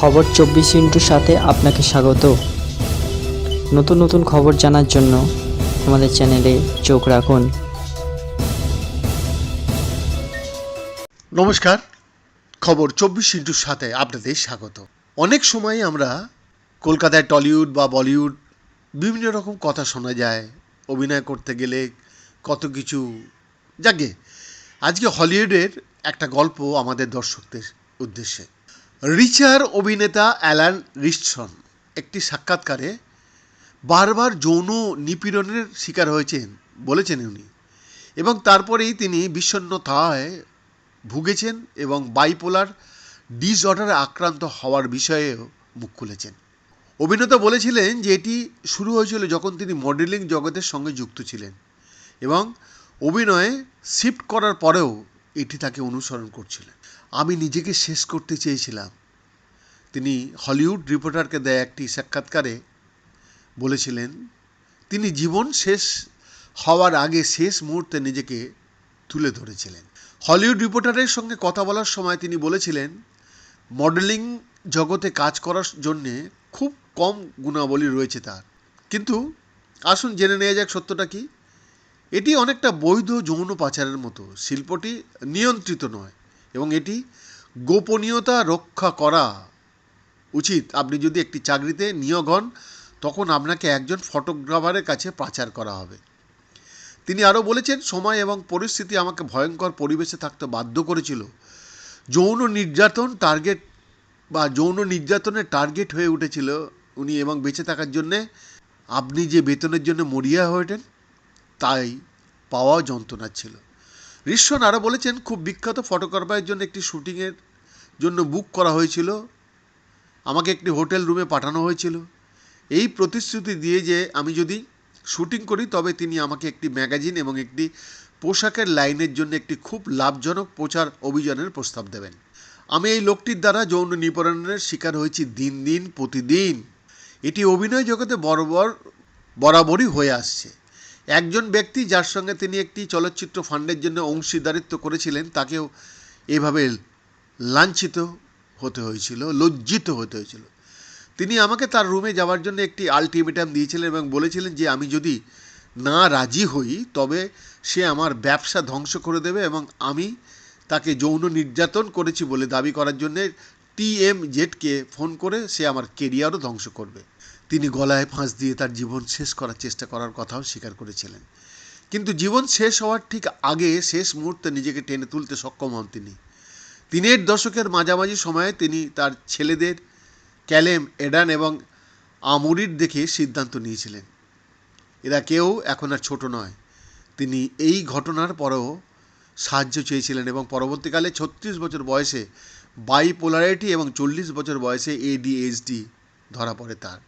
খবর চব্বিশ ইন্টুর সাথে আপনাকে স্বাগত। নতুন নতুন খবর জানার জন্য আমাদের চ্যানেলে চোখ রাখুন। নমস্কার, খবর চব্বিশ ইন্টুর সাথে আপনাদের স্বাগত। অনেক সময় আমরা কলকাতায় টলিউড বা বলিউড বিভিন্ন রকম কথা শোনা যায়, অভিনয় করতে গেলে কত কিছু যাকে আজকে হলিউডের একটা গল্প আমাদের দর্শকদের উদ্দেশ্যে। রিচার অভিনেতা অ্যালান রিচসন একটি সাক্ষাৎকারে বারবার যৌন নিপীড়নের শিকার হয়েছেন, বলেছেন উনি। এবং তারপরেই তিনি বিষণ্ণতায় ভুগেছেন এবং বাইপোলার ডিসঅর্ডারে আক্রান্ত হওয়ার বিষয়েও মুখ খুলেছেন। অভিনেতা বলেছিলেন যে এটি শুরু হয়েছিল যখন তিনি মডেলিং জগতের সঙ্গে যুক্ত ছিলেন এবং অভিনয়ে শিফট করার পরেও এটি তাকে অনুসরণ করছিলেন। আমি নিজেকে শেষ করতে চেয়েছিলাম। তিনি হলিউড রিপোর্টারকে দেয় একটি সাক্ষাৎকারে বলেছিলেন, তিনি জীবন শেষ হওয়ার আগে শেষ মুহূর্তে নিজেকে তুলে ধরেছিলেন। হলিউড রিপোর্টারের সঙ্গে কথা বলার সময় তিনি বলেছিলেন, মডেলিং জগতে কাজ করার জন্যে খুব কম গুণাবলী রয়েছে তার। কিন্তু আসুন জেনে নেওয়া যাক সত্যটা কি। এটি অনেকটা বৈধ যৌন পাচারের মতো। শিল্পটি নিয়ন্ত্রিত নয় এবং এটি গোপনীয়তা রক্ষা করা উচিত। আপনি যদি একটি চাকরিতে নিয়োগ হন, তখন আপনাকে একজন ফটোগ্রাফারের কাছে পাচার করা হবে। তিনি আরও বলেছেন, সময় এবং পরিস্থিতি আমাকে ভয়ঙ্কর পরিবেশে থাকতে বাধ্য করেছিল। যৌন নির্যাতন টার্গেট বা যৌন নির্যাতনের টার্গেট হয়ে উঠেছিল উনি এবং বেঁচে থাকার জন্যে। আপনি যে বেতনের জন্য মরিয়া হয়ে ওঠেন তাই পাওয়া যন্ত্রণা ছিল। ঋষণ আরও বলেছেন, খুব বিখ্যাত ফটোগ্রাফারের জন্য একটি শুটিংয়ের জন্য বুক করা হয়েছিল। আমাকে একটি হোটেল রুমে পাঠানো হয়েছিল। এই প্রতিশ্রুতি দিয়ে যে আমি যদি শুটিং করি, তবে তিনি আমাকে একটি ম্যাগাজিন এবং একটি পোশাকের লাইনের জন্য একটি খুব লাভজনক প্রচার অভিযানের প্রস্তাব দেবেন। আমি এই লোকটির দ্বারা যৌন নিপরণের শিকার হয়েছি দিন দিন, প্রতিদিন। এটি অভিনয় জগতে বরাবর, বরাবরই হয়ে আসছে। একজন ব্যক্তি যার সঙ্গে তিনি একটি চলচ্চিত্র ফান্ডের জন্য অংশীদারিত্ব করেছিলেন, তাকেও এভাবে লাঞ্ছিত হতে হয়েছিল, লজ্জিত হতে হয়েছিল। তিনি আমাকে তার রুমে যাওয়ার জন্য একটি আলটিমেটাম দিয়েছিলেন এবং বলেছিলেন যে, আমি যদি না রাজি হই, তবে সে আমার ব্যবসা ধ্বংস করে দেবে এবং আমি তাকে যৌন নির্যাতন করেছি বলে দাবি করার জন্যে টিএম জেডকে ফোন করে সে আমার কেরিয়ারও ধ্বংস করবে। তিনি গলায় ফাঁস দিয়ে তার জীবন শেষ করার চেষ্টা করার কথাও স্বীকার করেছিলেন। কিন্তু জীবন শেষ হওয়ার ঠিক আগে শেষ মুহূর্তে নিজেকে টেনে তুলতে সক্ষম হন তিনি। তিনের দশকের মাঝামাঝি সময়ে তিনি তার ছেলেদের ক্যালেম, এডান এবং আমুরির দেখে সিদ্ধান্ত নিয়েছিলেন। এরা কেউ এখন আর ছোট নয়। তিনি এই ঘটনার পরেও সাহায্য চেয়েছিলেন এবং পরবর্তীকালে ছত্রিশ বছর বয়সে বাইপোলারিটি এবং চল্লিশ বছর বয়সে এডিএইচডি ধরা পড়ে তার।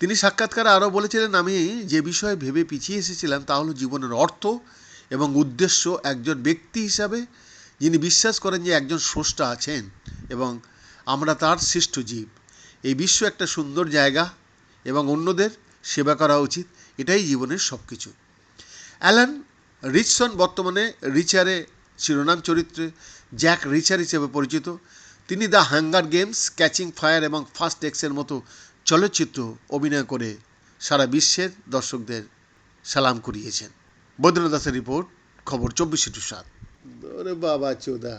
তিনি সাক্ষাৎকারে আরও বলেছিলেন, আমি যে বিষয়ে ভেবে পিছিয়ে এসেছিলাম তা হলো জীবনের অর্থ এবং উদ্দেশ্য একজন ব্যক্তি হিসাবে। যিনি বিশ্বাস করেন যে একজন স্রষ্টা আছেন এবং আমরা তার সৃষ্ট জীব। এই বিশ্ব একটা সুন্দর জায়গা এবং অন্যদের সেবা করা উচিত। এটাই জীবনের সব কিছু অ্যালান রিচসন বর্তমানে রিচারে শিরোনাম চরিত্রে জ্যাক রিচার হিসেবে পরিচিত। তিনি the Hunger Games, Catching Fire এবং ফার্স্ট এক্সের মতো চলচ্চিত্র অভিনয় করে সারা বিশ্বের দর্শকদের সালাম করিয়েছেন বৈদ্যনাথ দাসের রিপোর্ট, খবর চব্বিশে টু সাত। বাবা, চোদা।